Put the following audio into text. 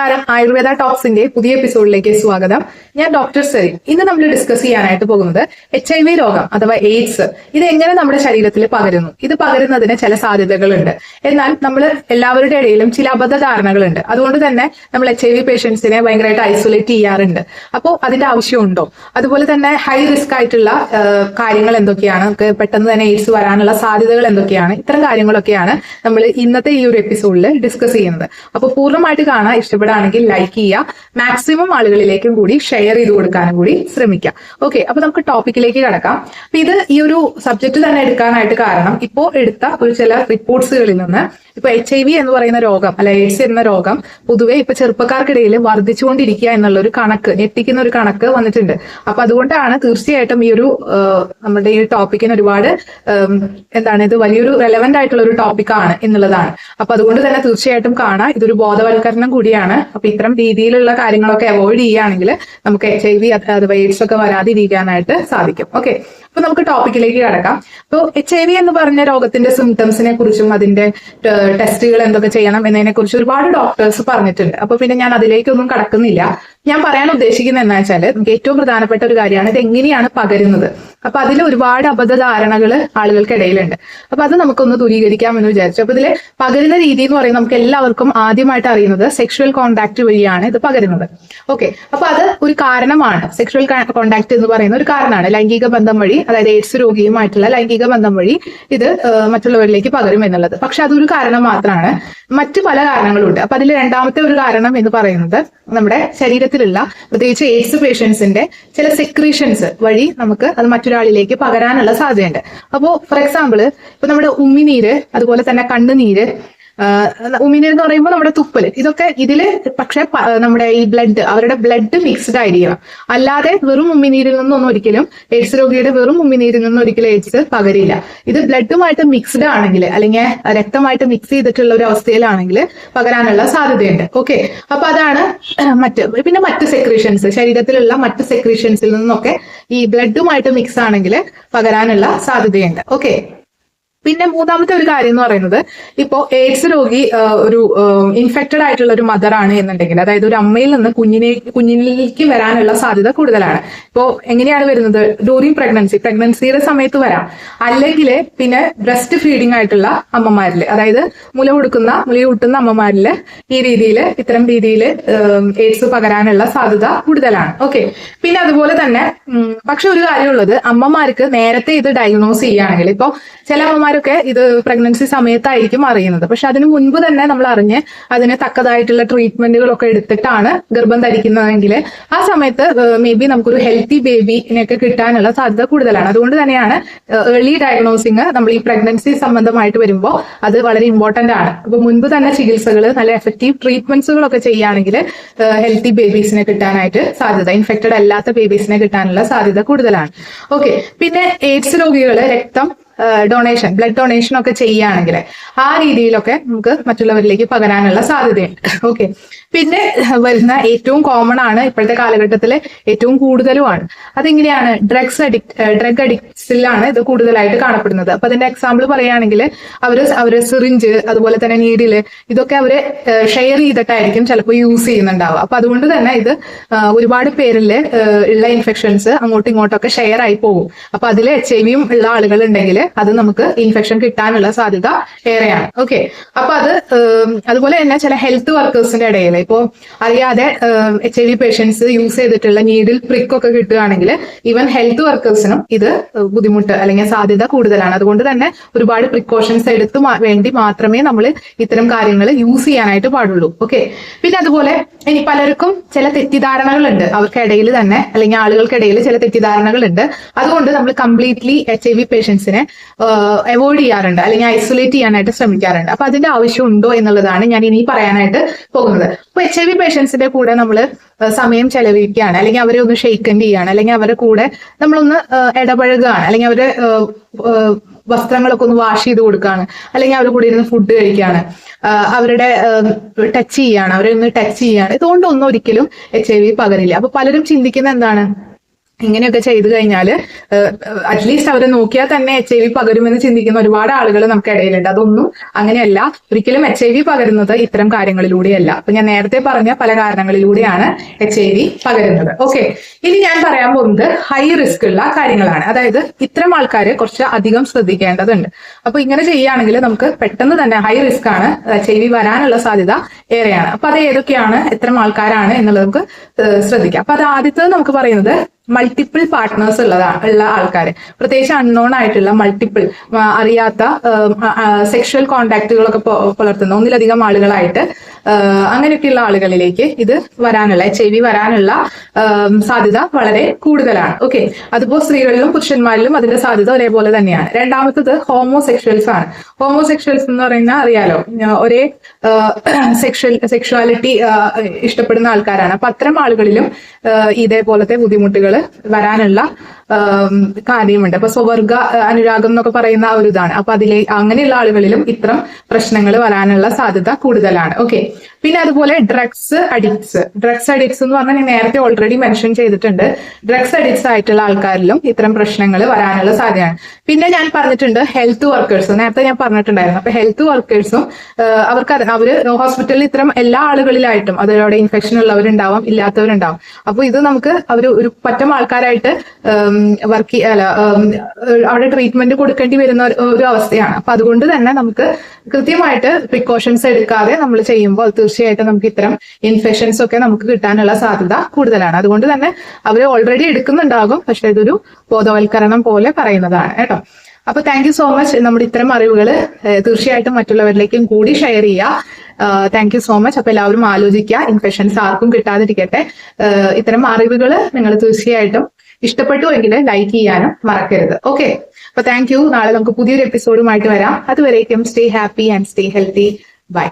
നമസ്കാരം. ആയുർവേദ ടോക്സിന്റെ പുതിയ എപ്പിസോഡിലേക്ക് സ്വാഗതം. ഞാൻ ഡോക്ടർ സെറിൻ. ഇന്ന് നമ്മൾ ഡിസ്കസ് ചെയ്യാനായിട്ട് പോകുന്നത് എച്ച് ഐ വി രോഗം അഥവാ എയ്ഡ്സ് ഇത് എങ്ങനെ നമ്മുടെ ശരീരത്തിൽ പകരുന്നു? ഇത് പകരുന്നതിന് ചില സാധ്യതകളുണ്ട്. എന്നാൽ നമ്മൾ എല്ലാവരുടെ ഇടയിലും ചില അബദ്ധധാരണകളുണ്ട്. അതുകൊണ്ട് തന്നെ നമ്മൾ എച്ച് ഐ വി പേഷ്യൻസിനെ ഭയങ്കരമായിട്ട് ഐസൊലേറ്റ് ചെയ്യാറുണ്ട്. അപ്പോൾ അതിന്റെ ആവശ്യമുണ്ടോ? അതുപോലെ തന്നെ ഹൈ റിസ്ക് ആയിട്ടുള്ള കാര്യങ്ങൾ എന്തൊക്കെയാണ്? നമുക്ക് പെട്ടെന്ന് തന്നെ എയ്ഡ്സ് വരാനുള്ള സാധ്യതകൾ എന്തൊക്കെയാണ്? ഇത്തരം കാര്യങ്ങളൊക്കെയാണ് നമ്മൾ ഇന്നത്തെ ഈ ഒരു എപ്പിസോഡിൽ ഡിസ്കസ് ചെയ്യുന്നത്. അപ്പോൾ പൂർണമായിട്ട് കാണാൻ ഇഷ്ടപ്പെടുകയാണെങ്കിൽ ലൈക്ക് ചെയ്യുക. മാക്സിമം ആളുകളിലേക്കും കൂടി ഷെയർ ചെയ്ത് കൊടുക്കാനും കൂടി ശ്രമിക്കുക. ഓക്കെ അപ്പൊ നമുക്ക് ടോപ്പിക്കിലേക്ക് കിടക്കാം. അപ്പൊ ഇത് ഈ ഒരു സബ്ജക്ട് തന്നെ എടുക്കാനായിട്ട് കാരണം ഇപ്പോൾ എടുത്ത ഒരു ചില റിപ്പോർട്ട്സുകളിൽ നിന്ന് ഇപ്പൊ എച്ച് ഐ വി എന്ന് പറയുന്ന രോഗം അല്ല എയ്ഡ്സ് എന്ന രോഗം പൊതുവെ ഇപ്പൊ ചെറുപ്പക്കാർക്കിടയിൽ വർദ്ധിച്ചുകൊണ്ടിരിക്കുക എന്നുള്ള ഒരു കണക്ക് ഞെട്ടിക്കുന്ന ഒരു കണക്ക് വന്നിട്ടുണ്ട്. അപ്പൊ അതുകൊണ്ടാണ് തീർച്ചയായിട്ടും ഈ ഒരു നമ്മുടെ ഈ ടോപ്പിക്കിന് ഒരുപാട് എന്താണ് ഇത് വലിയൊരു റെലവെന്റ് ആയിട്ടുള്ള ഒരു ടോപ്പിക്കാണ് എന്നുള്ളതാണ്. അപ്പൊ അതുകൊണ്ട് തന്നെ തീർച്ചയായിട്ടും കാണാം. ഇതൊരു ബോധവൽക്കരണം കൂടിയാണ്. അപ്പൊ ഇത്തരം രീതിയിലുള്ള കാര്യങ്ങളൊക്കെ അവോയ്ഡ് ചെയ്യുകയാണെങ്കിൽ നമുക്ക് എച്ച് ഐ വി അഥവാ എയ്ഡ്സ് ഒക്കെ വരാതിരിക്കാനായിട്ട് സാധിക്കും. ഓക്കെ അപ്പൊ നമുക്ക് ടോപ്പിക്കിലേക്ക് കടക്കാം. അപ്പോൾ എച്ച് ഐ വി എന്ന് പറഞ്ഞ രോഗത്തിന്റെ സിംറ്റംസിനെ കുറിച്ചും അതിന്റെ ടെസ്റ്റുകൾ എന്തൊക്കെ ചെയ്യണം എന്നതിനെ കുറിച്ച് ഒരുപാട് ഡോക്ടേഴ്സ് പറഞ്ഞിട്ടുണ്ട്. അപ്പൊ പിന്നെ ഞാൻ അതിലേക്കൊന്നും കടക്കുന്നില്ല. ഞാൻ പറയാൻ ഉദ്ദേശിക്കുന്നത് എന്താ വെച്ചാൽ നമുക്ക് ഏറ്റവും പ്രധാനപ്പെട്ട ഒരു കാര്യമാണ് ഇത് എങ്ങനെയാണ് പകരുന്നത്. അപ്പൊ അതിൽ ഒരുപാട് അബദ്ധധാരണകൾ ആളുകൾക്കിടയിലുണ്ട്. അപ്പൊ അത് നമുക്കൊന്ന് ദൂരീകരിക്കാം എന്ന് വിചാരിച്ചു. അപ്പൊ ഇതിൽ പകരുന്ന രീതി എന്ന് പറയുന്നത് നമുക്ക് എല്ലാവർക്കും ആദ്യമായിട്ട് അറിയുന്നത് സെക്ഷുവൽ കോണ്ടാക്ട് വഴിയാണ് ഇത് പകരുന്നത്. ഓക്കെ അപ്പൊ അത് ഒരു കാരണമാണ്. സെക്ഷുവൽ കോണ്ടാക്ട് എന്ന് പറയുന്ന ഒരു കാരണമാണ്. ലൈംഗിക ബന്ധം വഴി അതായത് എയ്ഡ്സ് രോഗിയുമായിട്ടുള്ള ലൈംഗിക ബന്ധം വഴി ഇത് മറ്റുള്ളവരിലേക്ക് പകരും എന്നുള്ളത്. പക്ഷെ അതൊരു കാരണം മാത്രമാണ്. മറ്റു പല കാരണങ്ങളുണ്ട്. അപ്പൊ അതിൽ രണ്ടാമത്തെ ഒരു കാരണം എന്ന് പറയുന്നത് നമ്മുടെ ശരീരത്തിലുള്ള പ്രത്യേകിച്ച് എയ്ഡ്സ് പേഷ്യൻസിന്റെ ചില സെക്രീഷൻസ് വഴി നമുക്ക് അത് മറ്റൊരാളിലേക്ക് പകരാനുള്ള സാധ്യതയുണ്ട്. അപ്പോൾ ഫോർ എക്സാമ്പിൾ ഇപ്പൊ നമ്മുടെ ഉമ്മിനീര് അതുപോലെ തന്നെ കണ്ണുനീര് ഉമിനീർ എന്ന് പറയുമ്പോൾ നമ്മുടെ തുപ്പൽ ഇതൊക്കെ ഇതിൽ പക്ഷെ നമ്മുടെ ഈ ബ്ലഡ് അവരുടെ ബ്ലഡ് മിക്സ്ഡ് ആയിരിക്കണം അല്ലാതെ വെറും ഉമിനീരിൽ നിന്നൊന്നും ഒരിക്കലും എയ്ഡ്സ് രോഗിയുടെ വെറും ഉമിനീരിൽ നിന്നും ഒരിക്കലും എയ്ഡ്സ് പകരില്ല. ഇത് ബ്ലഡുമായിട്ട് മിക്സ്ഡ് ആണെങ്കിൽ അല്ലെങ്കിൽ രക്തമായിട്ട് മിക്സ് ചെയ്തിട്ടുള്ള ഒരു അവസ്ഥയിലാണെങ്കിൽ പകരാനുള്ള സാധ്യതയുണ്ട്. ഓക്കെ അപ്പൊ അതാണ് മറ്റ് പിന്നെ മറ്റ് സെക്രീഷൻസ് ശരീരത്തിലുള്ള മറ്റ് സെക്രീഷൻസിൽ നിന്നൊക്കെ ഈ ബ്ലഡുമായിട്ട് മിക്സ് ആണെങ്കിൽ പകരാനുള്ള സാധ്യതയുണ്ട്. ഓക്കെ പിന്നെ മൂന്നാമത്തെ ഒരു കാര്യം എന്ന് പറയുന്നത് ഇപ്പോൾ എയ്ഡ്സ് രോഗി ഒരു ഇൻഫെക്റ്റഡ് ആയിട്ടുള്ള ഒരു മദർ ആണ് എന്നുണ്ടെങ്കിൽ അതായത് ഒരു അമ്മയിൽ നിന്ന് കുഞ്ഞിനെ കുഞ്ഞിനിലേക്ക് വരാനുള്ള സാധ്യത കൂടുതലാണ്. ഇപ്പോൾ എങ്ങനെയാണ് വരുന്നത്? ഡ്യൂറിങ് പ്രഗ്നൻസി പ്രഗ്നൻസിയുടെ സമയത്ത് വരാം. അല്ലെങ്കിൽ പിന്നെ ബ്രസ്റ്റ് ഫീഡിംഗ് ആയിട്ടുള്ള അമ്മമാരിൽ അതായത് മുല കൊടുക്കുന്ന മുല കൂട്ടുന്ന അമ്മമാരിൽ ഈ രീതിയിൽ ഇത്തരം രീതിയിൽ എയ്ഡ്സ് പകരാനുള്ള സാധ്യത കൂടുതലാണ്. ഓക്കെ പിന്നെ അതുപോലെ തന്നെ പക്ഷെ ഒരു കാര്യമുള്ളത് അമ്മമാർക്ക് നേരത്തെ ഇത് ഡയഗ്നോസ് ചെയ്യുകയാണെങ്കിൽ ഇപ്പോൾ ചില അമ്മമാരൊക്കെ ഇത് പ്രഗ്നൻസി സമയത്തായിരിക്കും അറിയുന്നത്. പക്ഷെ അതിന് മുൻപ് തന്നെ നമ്മൾ അറിഞ്ഞ് അതിന് തക്കതായിട്ടുള്ള ട്രീറ്റ്മെന്റുകളൊക്കെ എടുത്തിട്ടാണ് ഗർഭം ധരിക്കുന്നതെങ്കിൽ ആ സമയത്ത് മേ ബി നമുക്കൊരു ഹെൽത്തി ബേബിനെയൊക്കെ കിട്ടാനുള്ള സാധ്യത കൂടുതലാണ്. അതുകൊണ്ട് തന്നെയാണ് ഏർലി ഡയഗ്നോസിങ് നമ്മൾ ഈ പ്രഗ്നൻസി സംബന്ധമായിട്ട് വരുമ്പോൾ അത് വളരെ ഇമ്പോർട്ടന്റ് ആണ്. അപ്പൊ മുൻപ് തന്നെ ചികിത്സകൾ നല്ല എഫക്റ്റീവ് ട്രീറ്റ്മെന്റ്സുകളൊക്കെ ചെയ്യുകയാണെങ്കിൽ ഹെൽത്തി ബേബീസിനെ കിട്ടാനായിട്ട് സാധ്യത ഇൻഫെക്റ്റഡ് അല്ലാത്ത ബേബീസിനെ കിട്ടാനുള്ള സാധ്യത കൂടുതലാണ്. ഓക്കെ പിന്നെ എയ്ഡ്സ് രോഗികൾ രക്തം ഡൊണേഷൻ ബ്ലഡ് ഡൊണേഷൻ ഒക്കെ ചെയ്യുകയാണെങ്കിൽ ആ രീതിയിലൊക്കെ നമുക്ക് മറ്റുള്ളവരിലേക്ക് പകരാനുള്ള സാധ്യതയുണ്ട്. ഓക്കെ പിന്നെ വരുന്ന ഏറ്റവും കോമൺ ആണ് ഇപ്പോഴത്തെ കാലഘട്ടത്തിൽ ഏറ്റവും കൂടുതലുമാണ്. അതെങ്ങനെയാണ്? ഡ്രഗ്സ് അഡിക്ട് ഡ്രഗ് അഡിക്ട്സിലാണ് ഇത് കൂടുതലായിട്ട് കാണപ്പെടുന്നത്. അപ്പൊ അതിന്റെ എക്സാമ്പിൾ പറയുകയാണെങ്കിൽ അവർ അവർ സിറിഞ്ച് അതുപോലെ തന്നെ നീഡിൽ ഇതൊക്കെ അവർ ഷെയർ ചെയ്തിട്ടായിരിക്കും ചിലപ്പോൾ യൂസ് ചെയ്യുന്നുണ്ടാവുക. അപ്പൊ അതുകൊണ്ട് തന്നെ ഇത് ഒരുപാട് പേരിൽ ഉള്ള ഇൻഫെക്ഷൻസ് അങ്ങോട്ടും ഇങ്ങോട്ടൊക്കെ ഷെയർ ആയി പോകും. അപ്പൊ അതിൽ എച്ച് ഐ വിയും ഉള്ള ആളുകൾ ഉണ്ടെങ്കിൽ അത് നമുക്ക് ഇൻഫെക്ഷൻ കിട്ടാനുള്ള സാധ്യത ഏറെയാണ്. ഓക്കെ അപ്പൊ അത് അതുപോലെ തന്നെ ചില ഹെൽത്ത് വർക്കേഴ്സിന്റെ ഇടയിൽ ഇപ്പോ അറിയാതെ H I V patients use ചെയ്തിട്ടുള്ള നീഡിൽ പ്രിക്ക് ഒക്കെ കിട്ടുകയാണെങ്കിൽ ഈവൻ ഹെൽത്ത് വർക്കേഴ്സിനും ഇത് ബുദ്ധിമുട്ട് അല്ലെങ്കിൽ സാധ്യത കൂടുതലാണ്. അതുകൊണ്ട് തന്നെ ഒരുപാട് പ്രിക്കോഷൻസ് എടുത്ത് വേണ്ടി മാത്രമേ നമ്മൾ ഇത്തരം കാര്യങ്ങൾ യൂസ് ചെയ്യാനായിട്ട് പാടുള്ളൂ. ഓക്കെ പിന്നെ അതുപോലെ ഇനി പലർക്കും ചില തെറ്റിദ്ധാരണകളുണ്ട്. അവർക്കിടയിൽ തന്നെ അല്ലെങ്കിൽ ആളുകൾക്കിടയിൽ ചില തെറ്റിദ്ധാരണകളുണ്ട്. അതുകൊണ്ട് നമ്മൾ കംപ്ലീറ്റ്ലി എച്ച് ഐ വി പേഷ്യൻസിനെ അവോയ്ഡ് ചെയ്യാറുണ്ട്. അല്ലെങ്കിൽ ഐസൊലേറ്റ് ചെയ്യാനായിട്ട് ശ്രമിക്കാറുണ്ട്. അപ്പൊ അതിന്റെ ആവശ്യം ഉണ്ടോ എന്നുള്ളതാണ് ഞാൻ ഇനി പറയാനായിട്ട് പോകുന്നത്. അപ്പൊ എച്ച് ഐ വി പേഷ്യൻസിന്റെ കൂടെ നമ്മൾ സമയം ചെലവഴിക്കുകയാണ്. അല്ലെങ്കിൽ അവരെ ഒന്ന് ഷെയ്ക്കൻഡ് ചെയ്യാണ്. അല്ലെങ്കിൽ അവരുടെ കൂടെ നമ്മളൊന്ന് ഇടപഴകുകയാണ്. അല്ലെങ്കിൽ അവരെ വസ്ത്രങ്ങളൊക്കെ ഒന്ന് വാഷ് ചെയ്ത് കൊടുക്കുകയാണ്. അല്ലെങ്കിൽ അവരുടെ കൂടെ ഇരുന്ന് ഫുഡ് കഴിക്കുകയാണ്. അവരുടെ ടച്ച് ചെയ്യാണ്. അവരെ ഒന്ന് ടച്ച് ചെയ്യാണ്. ഇതുകൊണ്ടൊന്നും ഒരിക്കലും എച്ച് ഐ വി പകരില്ല. അപ്പൊ പലരും ചിന്തിക്കുന്ന എന്താണ്? ഇങ്ങനെയൊക്കെ ചെയ്തു കഴിഞ്ഞാൽ അറ്റ്ലീസ്റ്റ് അവരെ നോക്കിയാൽ തന്നെ എച്ച് ഐ വി പകരുമെന്ന് ചിന്തിക്കുന്ന ഒരുപാട് ആളുകൾ നമുക്ക് ഇടയിലുണ്ട്. അതൊന്നും അങ്ങനെയല്ല. ഒരിക്കലും എച്ച് ഐ വി പകരുന്നത് ഇത്തരം കാര്യങ്ങളിലൂടെയല്ല. അപ്പൊ ഞാൻ നേരത്തെ പറഞ്ഞ പല കാരണങ്ങളിലൂടെയാണ് എച്ച് ഐ വി പകരുന്നത്. ഓക്കെ ഇനി ഞാൻ പറയാൻ പോകുന്നത് ഹൈ റിസ്ക് ഉള്ള കാര്യങ്ങളാണ്. അതായത് ഇത്തരം ആൾക്കാരെ കുറച്ച് അധികം ശ്രദ്ധിക്കേണ്ടതുണ്ട്. അപ്പൊ ഇങ്ങനെ ചെയ്യുകയാണെങ്കിൽ നമുക്ക് പെട്ടെന്ന് തന്നെ ഹൈ റിസ്ക് ആണ് എച്ച് ഐ വി വരാനുള്ള സാധ്യത ഏറെയാണ്. അപ്പൊ അത് ഏതൊക്കെയാണ് എത്ര ആൾക്കാരാണ് എന്നുള്ളത് നമുക്ക് ശ്രദ്ധിക്കാം. അപ്പൊ അത് ആദ്യത്തെ നമുക്ക് പറയുന്നത് മൾട്ടിപ്പിൾ പാർട്ട്നേഴ്സ് ഉള്ളതാണ് ഉള്ള ആൾക്കാർ പ്രത്യേകിച്ച് അൺനോൺ ആയിട്ടുള്ള മൾട്ടിപ്പിൾ അറിയാത്ത സെക്ഷൽ കോണ്ടാക്റ്റുകളൊക്കെ പുലർത്തുന്ന ഒന്നിലധികം ആളുകളായിട്ട് അങ്ങനെയൊക്കെയുള്ള ആളുകളിലേക്ക് ഇത് വരാനുള്ള എച്ച് ഐ വി വരാനുള്ള സാധ്യത വളരെ കൂടുതലാണ്. ഓക്കെ അതിപ്പോ സ്ത്രീകളിലും പുരുഷന്മാരിലും അതിന്റെ സാധ്യത ഒരേപോലെ തന്നെയാണ്. രണ്ടാമത്തത് ഹോമോസെക്ഷൽസ് ആണ്. ഹോമോസെക്ഷൽസ് എന്ന് പറയുന്ന അറിയാലോ? ഒരേ സെക്ഷൽ സെക്ഷുവാലിറ്റി ഇഷ്ടപ്പെടുന്ന ആൾക്കാരാണ്. അപ്പൊ അത്തരം ആളുകളിലും ഇതേപോലത്തെ ബുദ്ധിമുട്ടുകൾ വരാനുള്ള കാര്യമുണ്ട്. അപ്പൊ സ്വവർഗ അനുരാഗം എന്നൊക്കെ പറയുന്ന ഒരു ഇതാണ്. അപ്പൊ അതിലെ അങ്ങനെയുള്ള ആളുകളിലും ഇത്തരം പ്രശ്നങ്ങൾ വരാനുള്ള സാധ്യത കൂടുതലാണ്. ഓക്കെ പിന്നെ അതുപോലെ ഡ്രഗ്സ് അഡിക്ട്സ് ഡ്രഗ്സ് അഡിക്ട്സ് എന്ന് പറഞ്ഞാൽ ഞാൻ നേരത്തെ ഓൾറെഡി മെൻഷൻ ചെയ്തിട്ടുണ്ട്. ഡ്രഗ്സ് അഡിക്ട്സ് ആയിട്ടുള്ള ആൾക്കാരിലും ഇത്തരം പ്രശ്നങ്ങൾ വരാനുള്ള സാധ്യതയാണ്. പിന്നെ ഞാൻ പറഞ്ഞിട്ടുണ്ട് ഹെൽത്ത് വർക്കേഴ്സ് നേരത്തെ ഞാൻ പറഞ്ഞിട്ടുണ്ടായിരുന്നു. അപ്പൊ ഹെൽത്ത് വർക്കേഴ്സും അവർക്ക് അവർ ഹോസ്പിറ്റലിൽ ഇത്തരം എല്ലാ ആളുകളിലായിട്ടും അതിലൂടെ ഇൻഫെക്ഷൻ ഉള്ളവരുണ്ടാവും ഇല്ലാത്തവരുണ്ടാവും. അപ്പൊ ഇത് നമുക്ക് അവർ ഒരു പറ്റം ആൾക്കാരായിട്ട് വർക്ക് അല്ല അവിടെ ട്രീറ്റ്മെന്റ് കൊടുക്കേണ്ടി വരുന്ന ഒരു അവസ്ഥയാണ്. അപ്പൊ അതുകൊണ്ട് തന്നെ നമുക്ക് കൃത്യമായിട്ട് പ്രിക്കോഷൻസ് എടുക്കാതെ നമ്മൾ ചെയ്യുമ്പോൾ തീർച്ചയായിട്ടും നമുക്ക് ഇത്തരം ഇൻഫെക്ഷൻസ് ഒക്കെ നമുക്ക് കിട്ടാനുള്ള സാധ്യത കൂടുതലാണ്. അതുകൊണ്ട് തന്നെ അവർ ഓൾറെഡി എടുക്കുന്നുണ്ടാകും. പക്ഷെ ഇതൊരു ബോധവൽക്കരണം പോലെ പറയുന്നതാണ് കേട്ടോ. അപ്പൊ താങ്ക് യു സോ മച്ച് നമ്മുടെ ഇത്തരം അറിവുകൾ തീർച്ചയായിട്ടും മറ്റുള്ളവരിലേക്കും കൂടി ഷെയർ ചെയ്യുക. താങ്ക് യു സോ മച്ച് അപ്പൊ എല്ലാവരും ആലോചിക്കുക. ഇൻഫെക്ഷൻസ് ആർക്കും കിട്ടാതിരിക്കട്ടെ. ഇത്തരം അറിവുകൾ നിങ്ങൾ തീർച്ചയായിട്ടും ഇഷ്ടപ്പെട്ടു എങ്കിൽ ലൈക്ക് ചെയ്യാനും മറക്കരുത്. ഓക്കെ അപ്പൊ താങ്ക് യു നാളെ നമുക്ക് പുതിയൊരു എപ്പിസോഡുമായിട്ട് വരാം. അതുവരേക്കും stay happy and stay healthy bye